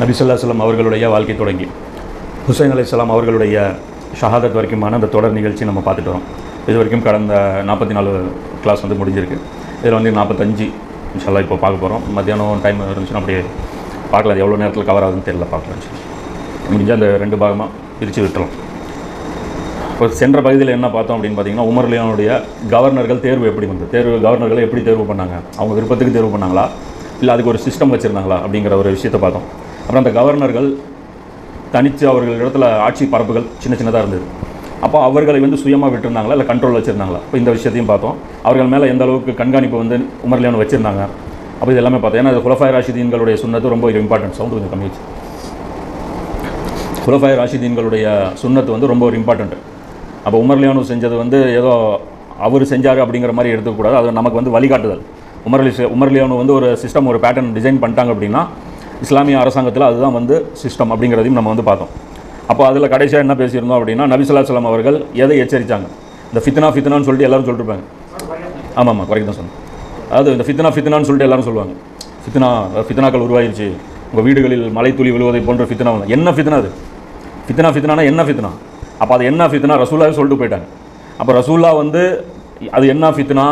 நபிசுல்லாஸ்லாம் அவர்களுடைய வாழ்க்கை தொடங்கி. ஹுசைன் அலைஹிஸ்ஸலாம் அவர்களுடைய ஷஹாதத் வரைக்குமான அந்த தொடர் நிகழ்ச்சி நம்ம பார்த்துட்டு வரோம். இது வரைக்கும் கடந்த நாற்பத்தி நாலு கிளாஸ் வந்து முடிஞ்சிருக்கு. இதில் வந்து நாற்பத்தஞ்சு இன்ஷால்லா இப்போ பார்க்க போகிறோம் மத்தியானம் டைம் இருந்துச்சுன்னா அப்படியே பார்க்கலாம். அது எவ்வளோ நேரத்தில் கவர் ஆகுதுன்னு தெரியல பார்க்கலாம் இன்ஷா அந்த ரெண்டு பாகமாக பிரித்து விட்டுறோம் இப்போ சென்ற பகுதியில் என்ன பார்த்தோம் அப்படின்னு பார்த்தீங்கன்னா உமர்லியானுடைய கவர்னர்கள் தேர்வு எப்படி வந்து தேர்வு கவர்னர்களை எப்படி தேர்வு பண்ணாங்க? அவங்க விருப்பத்துக்கு தேர்வு பண்ணாங்களா? இல்லை அதுக்கு ஒரு சிஸ்டம் வச்சுருந்தாங்களா? அப்படிங்கிற ஒரு விஷயத்தை பார்த்தோம். அப்புறம் அந்த கவர்னர்கள் தனித்து அவர்கள் இடத்துல ஆட்சி பரப்புகள் சின்ன சின்னதாக இருந்தது. அப்போ அவர்களை வந்து சுயமாக விட்டுருந்தாங்களா? இல்லை கண்ட்ரோல் வச்சுருந்தாங்களா? இப்போ இந்த விஷயத்தையும் பார்த்தோம். அவர்கள் மேலே எந்த அளவுக்கு கண்காணிப்பு வந்து உமர்லியான் வச்சுருந்தாங்க. அப்போ இது எல்லாமே பார்த்தோம். ஏன்னா அது குலஃபாய் ராஷிதீன்களுடைய சுண்ணத்து ரொம்ப இம்பார்ட்டன்ட் சவுண்ட் கொஞ்சம் கம்மி வச்சு குலஃபாய் ராஷிதீன்களுடைய சுண்ணத்து வந்து ரொம்ப ஒரு இம்பார்ட்டண்ட் அப்போ உமர்லியானு செஞ்சது வந்து ஏதோ அவர் செஞ்சார் அப்படிங்கிற மாதிரி எடுத்துக்கூடாது அது நமக்கு வந்து வழிகாட்டுதல். உமர்லி உமர்லியானு வந்து ஒரு சிஸ்டம் ஒரு பேட்டர்ன் டிசைன் பண்ணிட்டாங்க அப்படின்னா இஸ்லாமிய அரசாங்கத்தில் அதுதான் வந்து சிஸ்டம் அப்படிங்கிறதையும் நம்ம வந்து பார்த்தோம். அப்போ அதில் கடைசியாக என்ன பேசியிருந்தோம் அப்படின்னா நபிசுல்லா சலாம் அவர்கள் எதை எச்சரித்தாங்க இந்த ஃபித்னா ஃபித்னான்னு சொல்லிட்டு எல்லோரும் சொல்லிட்டுருப்பாங்க ஆமாம் ஆமாம் குறைக்கு தான் சொன்னேன் அதாவது இந்த ஃபித்னா ஃபித்னான்னு சொல்லிட்டு எல்லோரும் சொல்லுவாங்க. ஃபித்னா ஃபித்னாக்கள் உருவாயிருச்சு. உங்கள் வீடுகளில் மலை துளி விழுவதை போன்ற ஃபித்னா என்ன ஃபித்னா அது? ஃபித்னா ஃபித்னானா என்ன ஃபித்னா? அப்போ அது என்ன ஃபித்னா? ரசூல்லாவே சொல்லிட்டு போயிட்டாங்க. அப்போ ரசூல்லா வந்து அது என்ன ஃபித்னா?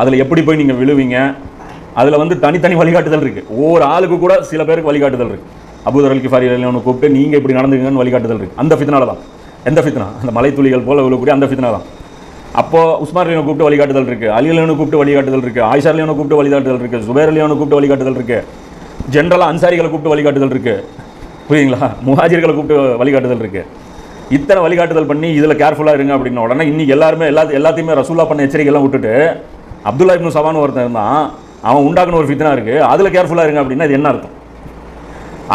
அதில் எப்படி போய் நீங்கள் விழுவீங்க? அதில் வந்து தனித்தனி வழிகாட்டுதல் இருக்குது ஒவ்வொரு ஆளுக்கு கூட சில பேருக்கு வழிகாட்டுதல் இருக்குது அபுதர் அல் கிஃபாரி ஒன்று கூப்பிட்டு நீங்கள் இப்படி நடந்துங்கன்னு வழிகாட்டுதல் இருக்குது அந்த ஃபித்னால தான். எந்த ஃபித்னா அந்த மலை துளிகள் போல விழக்கூடிய அந்த ஃபித்னா தான். அப்போ உஸ்மான் அலியனை கூப்பிட்டு வழிகாட்டுதல் இருக்குது அலி அலியனை கூப்பிட்டு வழிகாட்டுதல் இருக்குது ஆயிஷா அலியனை கூப்பிட்டு வழிகாட்டுதல் இருக்குது சுபேர் அலியனை கூப்பிட்டு வழிகாட்டுதல் இருக்குது ஜென்ரலாக அன்சாரிகளை கூப்பிட்டு வழிகாட்டுதல் இருக்குது புரியுங்களா முஹாஜிர்களை கூப்பிட்டு வழிகாட்டுதல் இருக்குது இத்தனை வழிகாட்டுதல் பண்ணி இதில் கேர்ஃபுல்லாக இருங்க அப்படின்ன உடனே இன்றைக்கி எல்லாருமே எல்லா எல்லாத்தையுமே ரசூல்லா பண்ண எச்சரிக்கைலாம் விட்டுட்டு அப்துல்லா இப்னு சவான் ஒருத்தன் இருந்தான். அவன் உண்டாக்குன ஒரு ஃபித்னா இருக்குது அதில் கேர்ஃபுல்லாக இருங்க அப்படின்னா இது என்ன அர்த்தம்?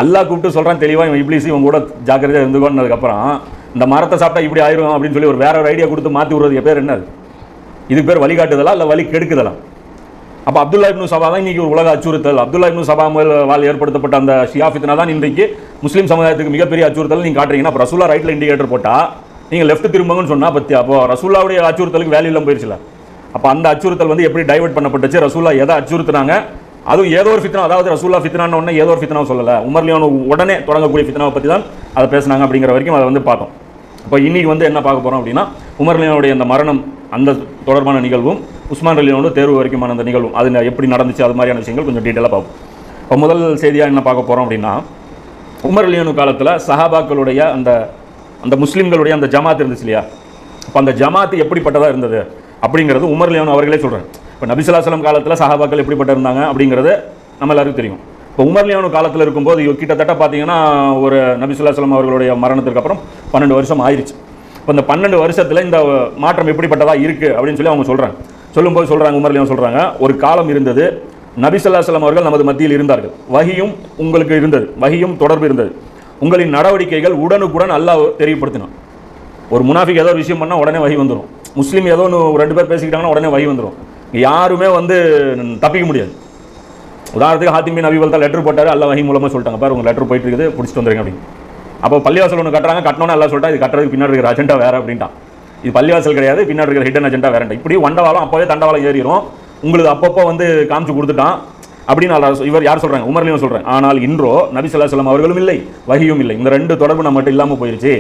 அல்லாஹ் கூப்பிட்டு சொல்கிறான் தெளிவாக இவன் இப்ளீஸ் இவன் கூட ஜாக்கிரதையாக இருந்துக்கோன்னதுக்கப்புறம் இந்த மரத்தை சாப்பிட்டா இப்படி ஆயிரும் அப்படின்னு சொல்லி ஒரு வேற ஒரு ஐடியா கொடுத்து மாற்றி விடுறது பேர் என்னது? இதுக்கு பேர் வழிகாட்டுதலா இல்லை வழி கெடுக்குதலா? அப்போ அப்துல்லா இப்னு சபா தான் இன்றைக்கி ஒரு உலக அச்சுறுத்தல். அப்துல்லா இப்னு சபா வால் ஏற்படுத்தப்பட்ட அந்த ஷியாஃபித்னா தான் இன்றைக்கு முஸ்லீம் சமுதாயத்துக்கு மிகப்பெரிய அச்சுறுத்தல் நீங்கள் காட்டுறீங்கன்னா அப்போ ரசூலா ரைட்டில் இண்டிகேட்டர் போட்டால் நீங்கள் லெஃப்ட் திரும்புங்கன்னு சொன்னால் பற்றி அப்போ ரசூல்லாவுடைய அச்சுறுத்தலுக்கு வேல்யூ இல்லாமல் போயிடுச்சுல அப்போ அந்த அச்சுறுத்தல் வந்து எப்படி டைவர்ட் பண்ணப்பட்டுச்சு? ரசூல்லா எதை அச்சுறுத்துனாங்க? அதுவும் ஏதோ ஒரு ஃபித்னா அதாவது ரசூல்லா ஃபித்னான்னு உடனே ஏதோ ஒரு ஃபித்னாவை சொல்லலை. உமர்லியான உடனே தொடங்கக்கூடிய ஃபித்னாவை பற்றி தான் அதை பேசுனாங்க அப்படிங்கிற வரைக்கும் அதை வந்து பார்த்தோம். இப்போ இன்னைக்கு வந்து என்ன பார்க்க போகிறோம் அப்படின்னா உமர்லியானுடைய அந்த மரணம் அந்த தொடர்பான நிகழ்வும் உஸ்மான் அலியோட தேர்வு வரைக்குமான அந்த நிகழ்வும் அது எப்படி நடந்துச்சு அது மாதிரியான விஷயங்கள் கொஞ்சம் டீட்டெயிலாக பார்ப்போம். இப்போ முதல் செய்தியாக என்ன பார்க்க போகிறோம் அப்படின்னா உமர் அலியானு காலத்தில் சஹாபாக்களுடைய அந்த அந்த முஸ்லீம்களுடைய அந்த ஜமாத் இருந்துச்சு இல்லையா? அப்போ அந்த ஜமாத் எப்படிப்பட்டதாக இருந்தது? அப்படிங்கிறது உமர் லியானு அவர்களே சொல்கிறாங்க இப்போ நபிசுல்லாஸ்லம் காலத்தில் சஹாபாக்கள் எப்படிப்பட்ட இருந்தாங்க அப்படிங்கிறது நம்ம எல்லாருக்கும் தெரியும். இப்போ உமர் லியானு காலத்தில் இருக்கும்போது கிட்டத்தட்ட பார்த்தீங்கன்னா ஒரு நபிசுல்லாஸ்லம் அவர்களுடைய மரணத்துக்கு அப்புறம் பன்னெண்டு வருஷம் ஆயிடுச்சு இப்போ இந்த பன்னெண்டு வருஷத்தில் இந்த மாற்றம் எப்படிப்பட்டதாக இருக்குது அப்படின்னு சொல்லி அவங்க சொல்கிறாங்க சொல்லும்போது சொல்கிறாங்க உமர் லியான் சொல்கிறாங்க ஒரு காலம் இருந்தது நபிசல்லாஸ்லம் அவர்கள் நமது மத்தியில் இருந்தார்கள். வகியும் உங்களுக்கு இருந்தது வகியும் தொடர்பு இருந்தது. உங்களின் நடவடிக்கைகள் உடனுக்குடன் அல்லாஹ் தெரியப்படுத்தினான். ஒரு முனாஃபிக் ஏதோ ஒரு விஷயம் பண்ணால் உடனே வகி வந்துடும் முஸ்லீம் ஏதோ ஒன்று ரெண்டு பேர் பேசிக்கிட்டாங்கன்னா உடனே வழி வந்துடும் யாருமே வந்து தப்பிக்க முடியாது. உதாரணத்துக்கு ஹாத்திமின் அபிவல் தான் லெட்டர் போட்டாரு அல்ல வகி மூலமாக சொல்லிட்டாங்க. பாரு உங்கள் லெட்டர் போயிட்டு இருக்குது பிடிச்சிட்டு வந்துருங்க அப்படின்னு. அப்போ பள்ளிவாசல் ஒன்று கட்டுறாங்க கட்டணும்னு எல்லாம் சொல்லிட்டா இது கட்டுறதுக்கு பின்னாடி இருக்கிற அஜெண்டா வேற அப்படின்ட்டான். இது பள்ளிவாசல் கிடையாது பின்னாடி இருக்கிற ஹிடன் அஜெண்டா வேறண்டா இப்படி வண்டவாளம் அப்போவே தண்டவாளம் ஏறிடும் உங்களுக்கு அப்பப்போ வந்து காமிச்சு கொடுத்துட்டான். அப்படின்னு இவர் யார் சொல்கிறாங்க உமர்லையும் சொல்கிறேன் ஆனால் இன்றோ நபி சொல்லா அலைஹி அவர்களும் இல்லை வகியும் இல்லை. இந்த ரெண்டு தொடர்பு நம்மகிட்ட இல்லாமல் போயிருச்சு.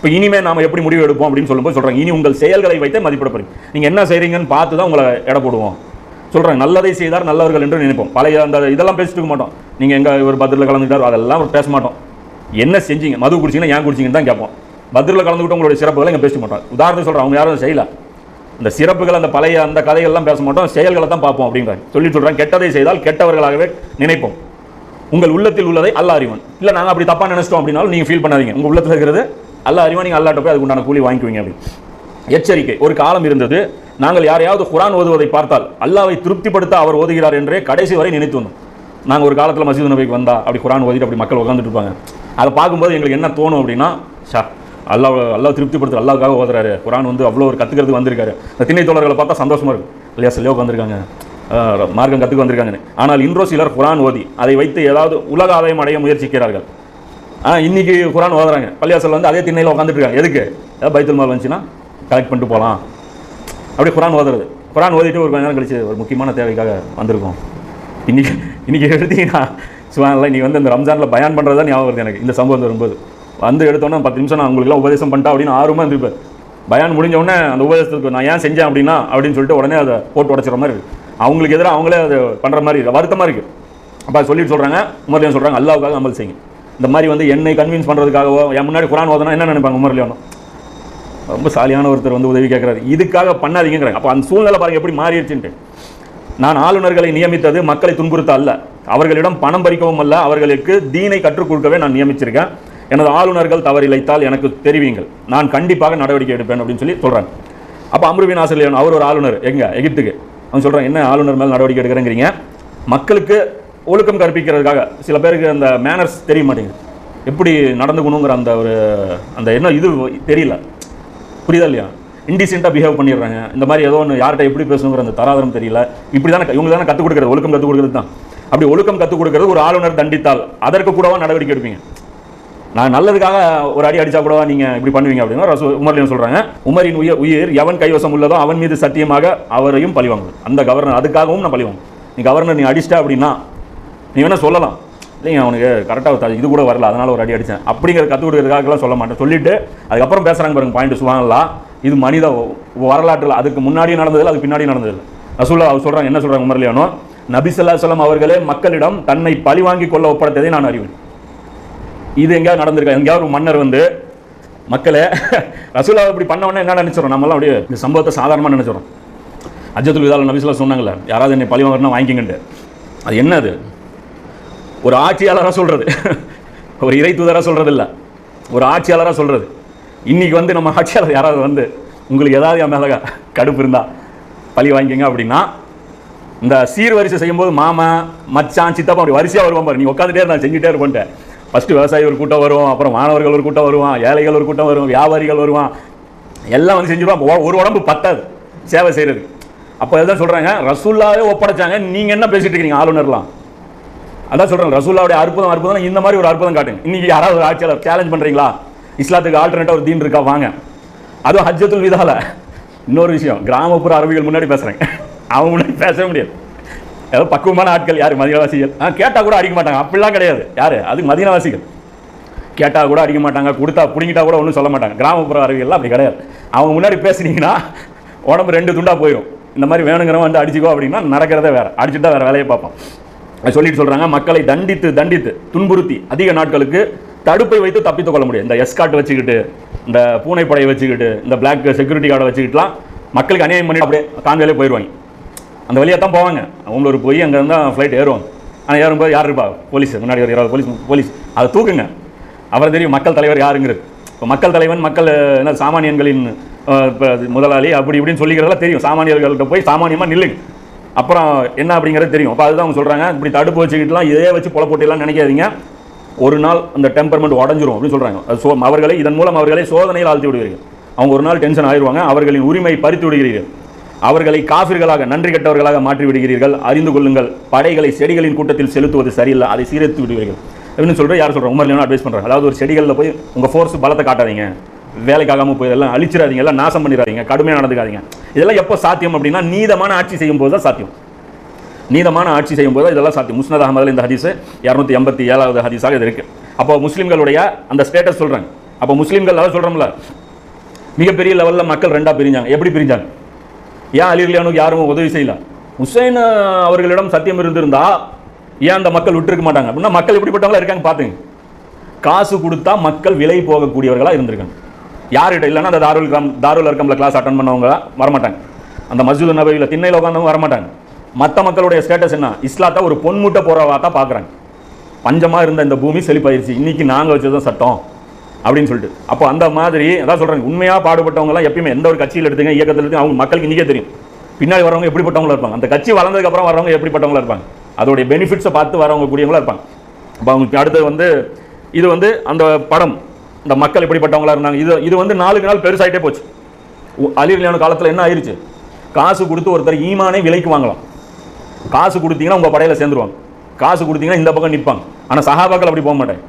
இப்போ இனிமேல் நாம் எப்படி முடிவு எடுப்போம் அப்படின்னு சொல்லும்போது சொல்கிறாங்க இனி உங்கள் செயல்களை வைத்தே மதிப்பிடப்படுங்க. நீங்கள் என்ன செய்கிறீங்கன்னு பார்த்து தான் உங்களை எடை போடுவோம். சொல்கிறாங்க நல்லதை செய்தார் நல்லவர்கள் என்று நினைப்போம். பழைய அந்த இதெல்லாம் பேசிட்டு இருக்க மாட்டோம். நீங்கள் எங்கள் ஒரு பத்திரில் கலந்துக்கிட்டார் அதெல்லாம் பேச மாட்டோம். என்ன செஞ்சீங்க? மது குடிச்சிங்கன்னா ஏன் குடிச்சீங்கன்னு தான் கேட்போம். பத்திரில் கலந்துக்கிட்டு உங்களுடைய சிறப்புகளை இங்கே பேச மாட்டோம். உதாரணம் சொல்கிறேன் அவங்க யாரும் செய்யல. இந்த சிறப்புகள் அந்த பழைய அந்த கதைகள்லாம் பேச மாட்டோம். செயல்களை தான் பார்ப்போம் அப்படின்றாங்க. சொல்லி சொல்கிறேன் கெட்டதை செய்தால் கெட்டவர்களாகவே நினைப்போம். உங்கள் உள்ளத்தில் உள்ளதை அல்ல அறிவன். இல்லை நாங்கள் அப்படி தப்பாக நினச்சிட்டோம் அப்படின்னாலும் நீங்கள் ஃபீல் பண்ணாதீங்க. உங்கள் உள்ளத்தில் இருக்கிறது அல்லா அறிவா நீங்கள் அல்லாட்ட போய் அதுக்கு உண்டான கூலி வாங்கிக்குவீங்க அப்படின்னு எச்சரிக்கை. ஒரு காலம் இருந்தது. நாங்கள் யாரையாவது குரான் ஓதுவதை பார்த்தால் அல்லாவை திருப்திப்படுத்த அவர் ஓதுகிறார் என்றே கடைசி வரை நினைத்து வந்தோம். நாங்கள் ஒரு காலத்தில் மசீது நபிக்கு வந்தா அப்படி குரான் ஓதிட்டு அப்படி மக்கள் உட்காந்துட்டு இருப்பாங்க. அதை பார்க்கும்போது எங்களுக்கு என்ன தோணும் அப்படின்னா ஷா அல்லாஹ் அல்லா திருப்திப்படுத்துற அல்லாவுக்காக ஓதுறாரு. குரான் வந்து அவ்வளோ ஒரு கற்றுக்கிறது வந்திருக்காரு. இந்த திண்ணை தோழர்களை பார்த்தா சந்தோஷமாக இருக்கும் இல்லையா சிலையோ வந்திருக்காங்க மார்க்கம் கற்றுக்க வந்திருக்காங்கன்னு. ஆனால் இன்றோ சிலர் குரான் ஓதி அதை வைத்து ஏதாவது உலக ஆதாயம் அடைய முயற்சிக்கிறார்கள். ஆ இன்றைக்கி குரான் ஓதுறாங்க. பள்ளியாசல் வந்து அதே திண்ணையில் உட்காந்துட்டு இருக்காங்க எதுக்கு? ஏதாவது பைத்தல் மால் வந்துச்சுன்னா கலெக்ட் பண்ணிட்டு போகலாம் அப்படியே குரான் ஓதுறது. குரான் ஓதிட்டு ஒரு கொஞ்ச நேரம் கழிச்சு ஒரு முக்கியமான தேவைக்காக வந்திருக்கோம். இன்னைக்கு இன்றைக்கி எடுத்தீங்கன்னா சுவானில் நீ வந்து இந்த ரம்ஜானில் பயான் தான் ஞாபகம் வருது எனக்கு. இந்த சம்பவம் வரும்போது. வந்து எடுத்தோன்னே பத்து நிமிஷம் நான் உங்களுக்குலாம் உபதேசம் பண்ணிட்டா அப்படின்னு ஆர்வமாக இருந்திருப்பேன். பயான் முடிஞ்சவுடனே அந்த உபதேசத்துக்கு நான் ஏன் செஞ்சேன் அப்படின்னா அப்படின்னு சொல்லிட்டு உடனே அதை போட்டு உடச்சிற மாதிரி இருக்குது அவங்களுக்கு எதிராக அவங்களே அதை பண்ணுற மாதிரி வருத்தமாக இருக்குது அப்போ சொல்லிட்டு சொல்கிறாங்க உமர்லியான் சொல்கிறாங்க அல்லாவுக்காக அமல் செய்யுங்க. இந்த மாதிரி வந்து என்னை கன்வின்ஸ் பண்ணுறதுக்காகவோ என் முன்னாடி குரான் ஓதனா என்ன நினைப்பாங்க உமர்லியானும் ரொம்ப சாலியான ஒருத்தர் வந்து உதவி கேட்குறாரு இதுக்காக பண்ணாதீங்கிறாங்க அப்போ அந்த சூழ்நிலை பாருங்க எப்படி மாறிடுச்சுன்ட்டு. நான் ஆளுநர்களை நியமித்தது மக்களை துன்புறுத்த அல்ல. அவர்களிடம் பணம் பறிக்கவும் அல்ல. அவர்களுக்கு தீனை கற்றுக் கொடுக்கவே நான் நியமிச்சிருக்கேன். எனது ஆளுநர்கள் தவறிழைத்தால் எனக்கு தெரிவிங்கள் நான் கண்டிப்பாக நடவடிக்கை எடுப்பேன் அப்படின்னு சொல்லி சொல்கிறாங்க அப்போ அம்ருவின் ஆசிரியர் அவர் ஒரு ஆளுநர். எங்கே? எகிப்துக்கு. அவன் சொல்கிறான் என்ன ஆளுநர் மேலே நடவடிக்கை எடுக்கிறேங்கிறீங்க? மக்களுக்கு ஒழுக்கம் கற்பிக்கிறதுக்காக சில பேருக்கு அந்த மேனர்ஸ் தெரிய மாட்டேங்குது. எப்படி நடந்துக்கணுங்கிற அந்த ஒரு அந்த என்ன இது தெரியல. புரியுதா இல்லையா? இன்டிசென்ட்டாக பிஹேவ் பண்ணிடுறாங்க. இந்த மாதிரி ஏதோ ஒன்று யார்கிட்ட எப்படி பேசணுங்கிற அந்த தராதரம் தெரியல. இப்படி தானே இவங்க தானே கற்றுக் கொடுக்குறது ஒழுக்கம் கற்றுக் கொடுக்குறது தான். அப்படி ஒழுக்கம் கற்றுக் கொடுக்குறது ஒரு ஆளுநர் தண்டித்தால் அதற்கு கூடவா நடவடிக்கை எடுப்பீங்க? நான் நல்லதுக்காக ஒரு அடி அடிச்சா கூடவா நீங்கள் இப்படி பண்ணுவீங்க அப்படின்னா ரசூ உமர்லையும் சொல்கிறாங்க உமரின் உயிர் உயிர் எவன் கைவசம் உள்ளதோ அவன் மீது சத்தியமாக அவரையும் பழிவாங்க. அந்த கவர்னர் அதுக்காகவும் நான் பழிவாங்க. நீ கவர்னர் நீ அடிச்சிட்ட அப்படின்னா நீ வேணால் சொல்லலாம். இல்லைங்க அவனுக்கு கரெக்டாக இது கூட வரல அதனால் ஒரு அடி அடித்தேன் அப்படிங்கிற கற்றுக் கொடுக்குறதுக்காகலாம் சொல்ல மாட்டேன். சொல்லிவிட்டு அதுக்கப்புறம் பேசுகிறாங்க பாருங்க பாயிண்ட் சுவாங்கலாம் இது மனித வரலாற்றில் அதுக்கு முன்னாடியும் நடந்ததில்லை அதுக்கு பின்னாடியும் நடந்ததில்லை. ரசூல்லா அவர் சொல்கிறாங்க என்ன சொல்கிறாங்க உமர்லியானோ நபிசல்லா சொல்லம் அவர்களே மக்களிடம் தன்னை பழி வாங்கி கொள்ள ஒப்படைத்ததை நான் அறிவேன். இது எங்கேயாவது நடந்திருக்கா? எங்கேயாவது ஒரு மன்னர் வந்து மக்களே ரசூலா இப்படி பண்ண உடனே என்ன நினைச்சிடும் நம்மளாம் அப்படியே இந்த சம்பவத்தை சாதாரணமாக நினைச்சிடும் அஜத்துல் விதால நபிசுல்லா சொன்னாங்களே யாராவது என்னை பழி வாங்கினா வாங்கிக்கங்கன்ட்டு அது என்ன அது ஒரு ஆட்சியாளராக சொல்கிறது ஒரு இறை தூதராக சொல்கிறது இல்லை ஒரு ஆட்சியாளராக சொல்கிறது இன்றைக்கி வந்து நம்ம ஆட்சியாளர் யாராவது வந்து உங்களுக்கு ஏதாவது என் மேலே கடுப்பு இருந்தால் பழி வாங்கிக்கங்க அப்படின்னா இந்த சீர்வரிசை செய்யும்போது மாமா மச்சான் சித்தப்பா அப்படி வரிசையாக வருவான் பாரு. நீ உட்காந்துட்டே இருந்தா செஞ்சுட்டே இருப்பேன்ட்டு. ஃபஸ்ட்டு விவசாயி ஒரு கூட்டம் வரும் அப்புறம் மாணவர்கள் ஒரு கூட்டம் வருவான் ஏழைகள் ஒரு கூட்டம் வரும் வியாபாரிகள் வருவான். எல்லாம் வந்து செஞ்சுருவான் ஒரு உடம்பு பத்தாது சேவை செய்கிறது அப்போ எதான் சொல்கிறாங்க ரசூல்லாவே ஒப்படைச்சாங்க. நீங்கள் என்ன பேசிட்டு இருக்கீங்க ஆளுநர்லாம்? அதான் சொல்கிறேன் ரசூல்லாவுடைய அற்புதம் அற்புதம் இந்த மாதிரி ஒரு அற்புதம் காட்டுங்க. இன்னைக்கு யாராவது ஒரு ஆட்சியாளர் சேலஞ்ச் பண்ணுறீங்களா இஸ்லாத்துக்கு ஆல்டர்னேட்டாக ஒரு தீன் இருக்கா? வாங்க. அதுவும் ஹஜ்ஜத்துல் விதால. இன்னொரு விஷயம் கிராமப்புற அரபிகள் முன்னாடி பேசுகிறேன் அவங்க முன்னாடி பேசவே முடியாது. ஏதோ பக்குவமான ஆட்கள் யார்? மதினவாசிகள். ஆ கேட்டால் கூட அடிக்க மாட்டாங்க. அப்படிலாம் கிடையாது. யார்? அது மதினவாசிகள். கேட்டால் கூட அடிக்க மாட்டாங்க கொடுத்தா பிடிங்கிட்டா கூட ஒன்றும் சொல்ல மாட்டாங்க. கிராமப்புற அறிவியல்லாம் அப்படி கிடையாது. அவங்க முன்னாடி பேசுனீங்கன்னா உடம்பு ரெண்டு துண்டாக போயிடும் இந்த மாதிரி வேணுங்கிறவன் வந்து அடிச்சுக்கோ அப்படின்னா நடக்கிறதே வேறு. அடிச்சுட்டு தான் வேற வேலையை பார்ப்போம் சொல்லிட்டு சொல்றாங்க மக்களை தண்டித்து தண்டித்து துன்புறுத்தி அதிக நாட்களுக்கு தடுப்பை வைத்து தப்பித்துக் கொள்ள முடியும். இந்த எஸ்காட் வச்சுக்கிட்டு இந்த பூனைப்படையை வச்சுக்கிட்டு இந்த பிளாக் செக்யூரிட்டி கார்டை வச்சுக்கிட்டுலாம் மக்களுக்கு அநியாயம் பண்ணி அப்படியே கான்வேலே போயிடுவாங்க அந்த வழியாக தான் போவாங்க. அவங்களூர் போய் அங்கே இருந்தால் ஃப்ளைட் ஏறுவாங்க. ஆனால் ஏறும்போது யார் இருப்பா? போலீஸ் முன்னாடி ஒரு இருபது போலீஸ் போலீஸ் அதை தூக்குங்க. அப்புறம் தெரியும் மக்கள் தலைவர் யாருங்கிறது. இப்போ மக்கள் தலைவன் மக்கள் என்ன சாமானியன்களின் இப்போ முதலாளி அப்படி இப்படின்னு சொல்லிக்கிறதெல்லாம் தெரியும். சாமானியர்கள்ட்ட போய் சாமானியமாக நில்லுங்க. அப்புறம் என்ன அப்படிங்கிறது தெரியும். அப்போ அதுதான் அவங்க சொல்கிறாங்க இப்படி தடுப்பு வச்சுக்கிட்டுலாம் இதே வச்சு பொல போட்டிலாம் நினைக்காதீங்க. ஒரு நாள் அந்த டெம்பர்மெண்ட் உடஞ்சிரும் அப்படின்னு சொல்கிறாங்க அது சோ அவர்களை இதன் மூலம் அவர்களை சோதனையில் ஆழ்த்தி விடுவீர்கள் அவங்க ஒரு நாள் டென்ஷன் ஆயிடுவாங்க அவர்களின் உரிமை பறித்து விடுகிறீர்கள். அவர்களை காஃபிர்களாக நன்றி கெட்டவர்களாக மாற்றி விடுகிறீர்கள். அறிந்து கொள்ளுங்கள். படைகளை செடிகளின் கூட்டத்தில் செலுத்துவது சரியில்லை. அதை சீரழித்து விடுவீர்கள். அப்படின்னு சொல்லிட்டு யார் சொல்கிறாங்க உமர் அட்வைஸ் பண்ணுறாங்க அதாவது ஒரு செடிகளில் போய் உங்கள் ஃபோர்ஸ் பலத்தை காட்டாதீங்க. வேலைக்காகாமல் போய் இதெல்லாம் அழிச்சிடாதீங்க எல்லாம் நாசம் பண்ணிடாதீங்க கடுமையாக நடந்துக்காதீங்க. இதெல்லாம் எப்போ சாத்தியம் அப்படின்னா நீதமான ஆட்சி செய்யும் போது தான் சாத்தியம். நீதமான ஆட்சி செய்யும் போது இதெல்லாம் சாத்தியம். முஸ்னத் அகமதில் இந்த ஹதீஸ் இரநூத்தி எண்பத்தி ஏழாவது ஹதீஸாக இது இருக்குது அப்போ முஸ்லீம்களுடைய அந்த ஸ்டேட்டஸ் சொல்கிறாங்க அப்போ முஸ்லீம்கள் அதாவது சொல்கிறோம்ல மிகப்பெரிய லெவலில் மக்கள் ரெண்டாக பிரிஞ்சாங்க. எப்படி பிரிஞ்சாங்க? ஏன் அலிர்லியானுக்கு யாரும் உதவி செய்யல? ஹுசைன் அவர்களிடம் சத்தியம் இருந்திருந்தா ஏன் அந்த மக்கள் விட்டுருக்க மாட்டாங்க? அப்படின்னா மக்கள் எப்படிப்பட்டவங்களா இருக்காங்க பார்த்துங்க காசு கொடுத்தா மக்கள் விலை போகக்கூடியவர்களாக இருந்திருக்காங்க. யார்கிட்ட இல்லைன்னா அந்த தாருல் கிராம் தாருல் அர்க்கம்ல கிளாஸ் அட்டன் பண்ணவங்க வரமாட்டாங்க. அந்த மஸ்ஜித் நபவியில் திண்ணையில் உட்காந்தவங்க வரமாட்டாங்க. மற்ற மக்களுடைய ஸ்டேட்டஸ் என்ன? இஸ்லாத்தை ஒரு பொன்மூட்டை போகிறவா தான் பார்க்குறாங்க. பஞ்சமாக இருந்த இந்த பூமி செழிப்பாயிருச்சு. இன்றைக்கி நாங்கள் வச்சதும் சட்டம் அப்படின்னு சொல்லிட்டு. அப்போ அந்த மாதிரி அதான் சொல்கிறாங்க உண்மையாக பாடுபட்டவங்களாம் எப்பயுமே எந்த ஒரு கட்சியில் எடுத்துங்க இயக்கத்தில் எடுத்து அவங்க மக்களுக்கு இன்றைக்கே தெரியும். பின்னாடி வரவங்க எப்படிப்பட்டவங்களா இருப்பாங்க? அந்த கட்சி வளர்ந்ததுக்கப்புறம் வரவங்க எப்படிப்பட்டவங்களா இருப்பாங்க? அதோடைய பெனிஃபிட்ஸை பார்த்து வரவங்க கூடியவங்களா இருப்பாங்க. அப்போ அவங்களுக்கு அடுத்தது வந்து இது வந்து அந்த படம் இந்த மக்கள் இப்படிப்பட்டவங்களா இருந்தாங்க. இது இது வந்து நாளுக்கு நாள் பெருசாகிட்டே போச்சு. உ- காலத்தில் என்ன ஆயிருச்சு? காசு கொடுத்து ஒருத்தர் ஈமானே விலைக்கு வாங்கலாம். காசு கொடுத்தீங்கன்னா உங்கள் படையில் சேர்ந்துருவாங்க. காசு கொடுத்தீங்கன்னா இந்த பக்கம் நிற்பாங்க ஆனால் சஹாபாக்கள் அப்படி போக மாட்டேன்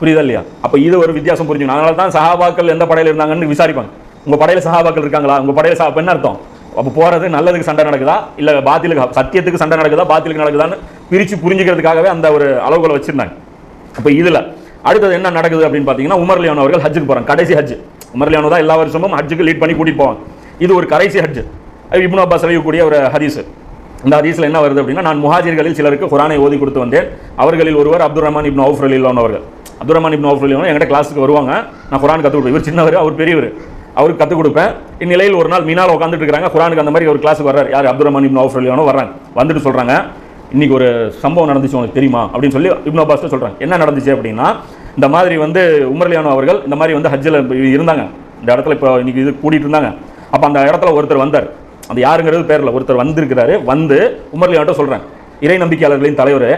புரியுதா இல்லையா? அப்போ இது ஒரு வித்தியாசம் புரிஞ்சுக்கணும். அதனால தான் சஹாபாக்கள் எந்த படையில் இருந்தாங்கன்னு விசாரிப்பாங்க. உங்கள் படையில் சஹாபாக்கள் இருக்காங்களா? உங்கள் படையில் சா என்ன அர்த்தம்? அப்போ போகிறது நல்லதுக்கு சண்டை நடக்குதா? இல்லை பாத்திலுக்கு சத்தியத்துக்கு சண்டை நடக்குதா? பாத்திலுக்கு நடக்குதான்னு பிரித்து புரிஞ்சுக்கிறதுக்காகவே அந்த ஒரு அளவுகளை வச்சுருந்தாங்க. அப்போ இதில் அடுத்தது என்ன நடக்குது அப்படின்னு பார்த்தீங்கன்னா உமர்லியானோ அவர்கள் ஹஜ்ஜுக்கு போகிறாங்க கடைசி ஹஜ் உமர்லியானோ தான் எல்லா வருஷமும் ஹஜ்ஜுக்கு லீட் பண்ணி கூட்டிகிட்டு போவாங்க. இது ஒரு கடைசி ஹஜ் இப்னு அப்பாஸ் அறியக்கூடிய ஒரு ஹதீஸ். இந்த ஹதீஸில் என்ன வருது அப்படின்னா நான் முஹாஜிர்களில் சிலருக்கு குரானை ஓதி கொடுத்து வந்தேன். அவர்களில் ஒருவர் அப்துல் ரஹ்மான் இப்னு அவுஃப் அலிலான் அவர்கள். அப்துல் ரஹ்மான் இப்னு அவுஃப் அலிலான் என்கிட்ட கிளாஸுக்கு வருவாங்க. நான் குரான் கற்றுக் கொடுப்பேன். இவர் சின்னவர் அவர் பெரியவர். அவருக்கு கற்றுக் கொடுப்பேன். இந்நிலையில் ஒரு நாள் மீனால் உட்காந்துட்டு இருக்கிறாங்க. குரானுக்கு அந்த மாதிரி ஒரு கிளாஸுக்கு வர்றார். யார்? அப்துல் ரஹ்மான் இப்னு அவுஃப் அலிலானோ வர்றாங்க. வந்துட்டு சொல்கிறாங்க இன்னைக்கு ஒரு சம்பவம் நடந்துச்சு உங்களுக்கு தெரியுமா? அப்படின்னு சொல்லி இப்னோ பாஸ்ட்டு சொல்கிறாங்க என்ன நடந்துச்சு அப்படின்னா இந்த மாதிரி வந்து உமர்லியானோ அவர்கள் இந்த மாதிரி வந்து ஹஜ்ஜில் இருந்தாங்க. இந்த இடத்துல இப்போ இன்றைக்கி இது கூட்டிகிட்டு இருந்தாங்க. அப்போ அந்த இடத்துல ஒருத்தர் வந்தார். அந்த யாருங்கிறது பேரில் ஒருத்தர் வந்திருக்கிறாரு. வந்து உமர்லியான்ட்ட சொல்கிறேன் இறை நம்பிக்கையாளர்களின் தலைவர்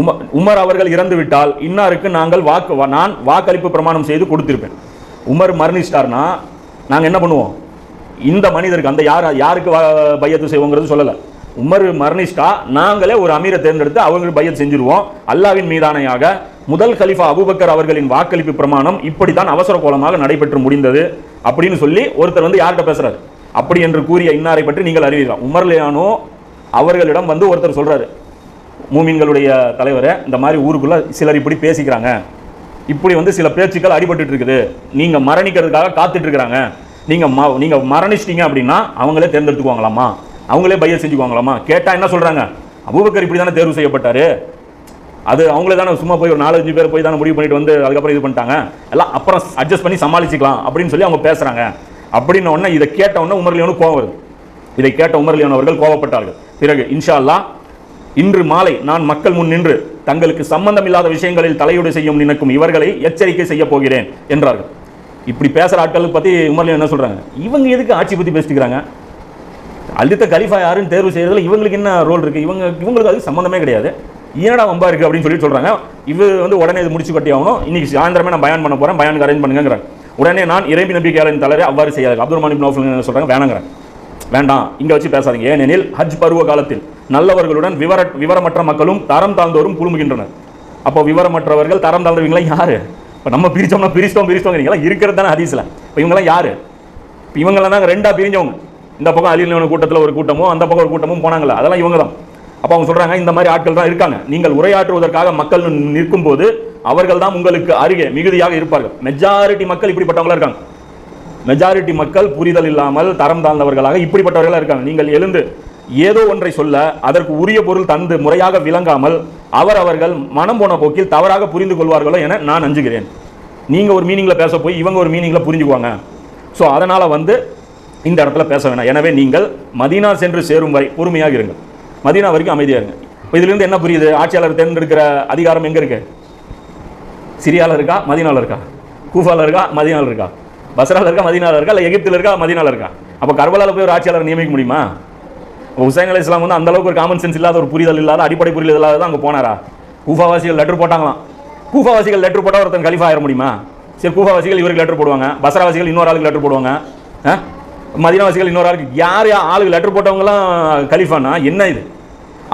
உம உமர் அவர்கள் இறந்து விட்டால் இன்னாருக்கு நாங்கள் வாக்கு நான் வாக்களிப்பு பிரமாணம் செய்து கொடுத்துருப்பேன். உமர் மரணிச்சிட்டார்னா நாங்கள் என்ன பண்ணுவோம்? இந்த மனிதருக்கு அந்த யார் யாருக்கு பையத்து செய்வோங்கிறது சொல்லலை. உமர் மரணிச்சிட்டா நாங்களே ஒரு அமீரை தேர்ந்தெடுத்து அவங்களுக்கு பையத் செஞ்சிருவோம். அல்லாவின் மீதானையாக முதல் கலிஃபா அபூபக்கர் அவர்களின் வாக்களிப்பு பிரமாணம் இப்படித்தான் அவசர கோலமாக நடைபெற்று முடிந்தது அப்படின்னு சொல்லி ஒருத்தர் வந்து யார்கிட்ட பேசுறாரு? அப்படி என்று கூறிய இன்னாரை பற்றி நீங்கள் அறிவீர்கள்? உமர்லியானோ அவர்களிடம் வந்து ஒருத்தர் சொல்றாரு. மூமின்களுடைய தலைவரை இந்த மாதிரி ஊருக்குள்ள சிலர் இப்படி பேசிக்கிறாங்க. இப்படி வந்து சில பேச்சுக்கள் அடிபட்டு இருக்குது. நீங்க மரணிக்கிறதுக்காக காத்துட்டு இருக்கிறாங்க. நீங்க ம- நீங்க மரணிச்சிட்டீங்க அப்படின்னா அவங்களே தேர்ந்தெடுத்துக்குவாங்களாமா அவங்களே பையல் செஞ்சுக்குவாங்களாமா? கேட்டால் என்ன சொல்கிறாங்க அபூபக்கர் இப்படி தானே தேர்வு செய்யப்பட்டாரு. அது அவங்களே தானே சும்மா போய் ஒரு நாலஞ்சு பேர் போய் தானே முடிவு பண்ணிட்டு வந்து அதுக்கப்புறம் இது பண்ணிட்டாங்க. எல்லாம் அப்புறம் அட்ஜஸ்ட் பண்ணி சமாளிச்சிக்கலாம் அப்படின்னு சொல்லி அவங்க பேசுகிறாங்க அப்படின்ன உடனே இதை கேட்ட உடனே உமர்லியானு கோவம் வருது. இதை கேட்ட உமர்லியான் அவர்கள் கோவப்பட்டார்கள். பிறகு இன்ஷா இன்று மாலை நான் மக்கள் முன் நின்று தங்களுக்கு சம்பந்தமில்லாத விஷயங்களில் தலையீடு செய்யும் நினைக்கும் இவர்களை எச்சரிக்கை செய்ய போகிறேன் என்றார்கள். இப்படி பேசுற ஆட்கள் பற்றி உமர்லியான் என்ன சொல்கிறாங்க இவங்க எதுக்கு ஆட்சி பற்றி பேசிக்கிறாங்க? அடுத்த கலிஃபா யாருன்னு தேர்வு செய்யறதுல இவங்களுக்கு என்ன ரோல் இருக்கு? இவங்க இவங்களுக்கு அது சம்மந்தமே கிடையாது. ஏனடா வம்பா இருக்கு அப்படின்னு சொல்லி சொல்றாங்க. இவர் வந்து உடனே இது முடிச்சு கட்டி ஆகணும். இன்னைக்கு சாயந்தரமே நான் பயன் பண்ண போறேன். பயானுக்கு அரேஞ்ச் பண்ணுங்கிறாங்க உடனே நான் இறைவி நம்பிக்கையாளரின் தலைவர் அவ்வாறு செய்யாது. அப்துல் மாலிக் நௌஃபல் என்ன சொல்றாங்க. வேணாங்கிறேன் வேண்டாம். இங்க வச்சு பேசாதீங்க. ஏனெனில் ஹஜ் பருவ காலத்தில் நல்லவர்களுடன் விவர விவரமற்ற மக்களும் தரம் தாழ்ந்தோரும் குழுமுகின்றனர் அப்போ விவரமற்றவர்கள் தரம் தாழ்ந்தவங்களா யாரு? இப்போ நம்ம பிரிச்சோம்னா பிரிச்சிட்டோம் பிரிச்சிட்டோங்கிறீங்களா? இருக்கிறது தானே ஹதீஸில். இப்போ இவங்கெல்லாம் யாரு? இப்போ இவங்கெல்லாம் தான் ரெண்டா பிரிஞ்சவங்க. இந்த பக்கம் அலில் கூட்டத்தில் ஒரு கூட்டமும் அந்த பக்கம் ஒரு கூட்டமும் போனாங்களா? அதெல்லாம் இவங்க தான் அப்போ அவங்க சொல்கிறாங்க இந்த மாதிரி ஆட்கள் தான் இருக்காங்க. நீங்கள் உரையாற்றுவதற்காக மக்கள் நிற்கும் போது அவர்கள் தான் உங்களுக்கு அருகே மிகுதியாக இருப்பார்கள். மெஜாரிட்டி மக்கள் இப்படிப்பட்டவங்களா இருக்காங்க. மெஜாரிட்டி மக்கள் புரிதல் இல்லாமல் தரம் தாழ்ந்தவர்களாக இப்படிப்பட்டவர்களாக இருக்காங்க. நீங்கள் எழுந்து ஏதோ ஒன்றை சொல்ல அதற்கு உரிய பொருள் தந்து முறையாக விளங்காமல் அவர் அவர்கள் மனம் போன போக்கில் தவறாக புரிந்து கொள்வார்களோ என நான் அஞ்சுகிறேன். நீங்கள் ஒரு மீனிங்கில் பேச போய் இவங்க ஒரு மீனிங்கில் புரிஞ்சுக்குவாங்க. ஸோ அதனால் வந்து இந்த இடத்துல பேச வேணாம். எனவே நீங்கள் மதீனா சென்று சேரும் வரை பொறுமையாக இருங்கள். மதீனா வரைக்கும் அமைதியாக இருங்க. இப்போ இதுலேருந்து என்ன புரியுது? ஆட்சியாளர் தேர்ந்தெடுக்கிற அதிகாரம் எங்க இருக்கு? சிரியாவில் இருக்கா? மதீனால இருக்கா? கூஃபாவில் இருக்கா? மதினாவில் இருக்கா? பஸ்ரால இருக்கா? மதினாவில் இருக்கா? இல்லை எகிப்தில் இருக்கா? மதினாவில் இருக்கா? அப்போ கர்பலால போய் ஒரு ஆட்சியாளர் நியமிக்க முடியுமா? அப்போ ஹுசைன் அலி இஸ்லாம் வந்து அந்த அளவுக்கு ஒரு காமன் சென்ஸ் இல்லாத ஒரு புரிதல் இல்லாத அடிப்படை புரிதல் இல்லாத அங்கே போனாரா? கூஃபாவாசிகள் லெட்டர் போட்டாங்களாம். கூஃபாவாசிகள் லெட்டர் போட்டால் ஒருத்தன் கலிஃபா ஆயிட முடியுமா? சரி கூஃபாவாசிகள் இவருக்கு லெட்டர் போடுவாங்க. பஸ்ராவாசிகள் இன்னொரு ஆளுக்கு லெட்டர் போடுவாங்க. ஆ? மதினவாசிகள் இன்னொரு ஆளுக்கு யார் யார் ஆளுக்கு லெட்டர் போட்டவங்கலாம் கலிஃபானா? என்ன இது?